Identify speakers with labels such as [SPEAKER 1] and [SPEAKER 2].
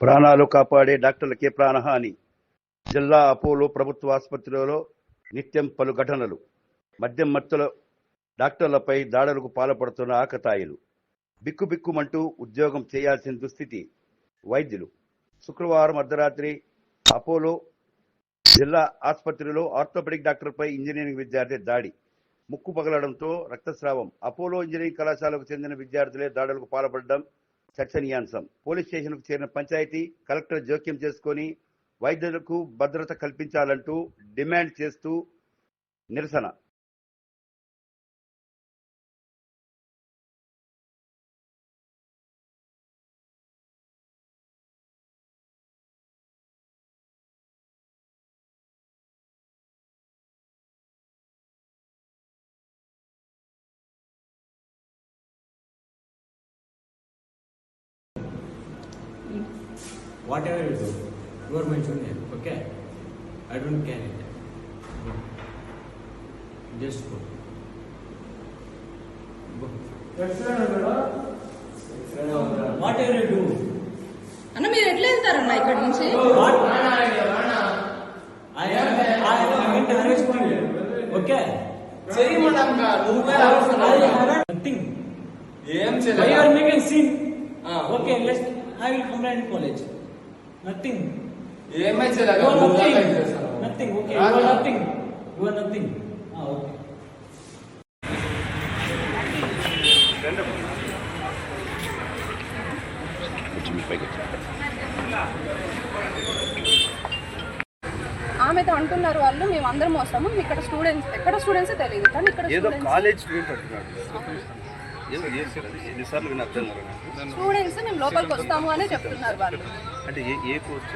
[SPEAKER 1] ప్రాణాలు కాపాడే డాక్టర్లకే ప్రాణహాని. జిల్లా అపోలో ప్రభుత్వ ఆసుపత్రిలో నిత్యం పలు ఘటనలు. మద్యం మత్తుల డాక్టర్లపై దాడులకు పాల్పడుతున్న ఆకతాయిలు. బిక్కుబిక్కుమంటూ ఉద్యోగం చేయాల్సిన దుస్థితి వైద్యులు. శుక్రవారం అర్ధరాత్రి అపోలో జిల్లా ఆసుపత్రిలో ఆర్థోపెడిక్ డాక్టర్పై ఇంజనీరింగ్ విద్యార్థి దాడి. ముక్కు పగలడంతో రక్తస్రావం. అపోలో ఇంజనీరింగ్ కళాశాలకు చెందిన విద్యార్థులే దాడులకు పాల్పడడం చర్చనీయాంశం. పోలీస్ స్టేషన్కు చేరిన పంచాయతీ కలెక్టర్ జోక్యం చేసుకొని వైద్యులకు భద్రత కల్పించాలంటూ డిమాండ్ చేస్తూ నిరసన.
[SPEAKER 2] Whatever you do, you are my junior, okay? I don't care it. Go. Just go. Go. Whatever you do,
[SPEAKER 3] అన్న మీరు ఎట్లా వెళ్తారన్న ఇక్కడ నుంచి
[SPEAKER 2] what? I am, I haven't arrested you, okay?
[SPEAKER 4] చెయ్యి మేడం గా నువ్వే
[SPEAKER 2] I
[SPEAKER 4] అవసరం
[SPEAKER 2] haven't nothing.
[SPEAKER 4] ఏం
[SPEAKER 2] Why you
[SPEAKER 4] చేయలేదు
[SPEAKER 2] are making scene?
[SPEAKER 4] Ah.
[SPEAKER 2] Nothing. Ah.
[SPEAKER 3] ఆమెతో అంటున్నారు వాళ్ళు మేము అందరం వస్తాము. ఇక్కడ స్టూడెంట్స్ ఎక్కడ స్టూడెంట్స్ తెలియదు కానీ ఇక్కడ
[SPEAKER 1] ఏదో కాలేజ్ స్టూడెంట్ అంటున్నాడు. ఎన్నిసార్లు.
[SPEAKER 3] స్టూడెంట్స్ మేము లోపలికి వస్తాము అనే చెప్తున్నారు వాళ్ళు.
[SPEAKER 1] అంటే ఏ ఏ కోర్స్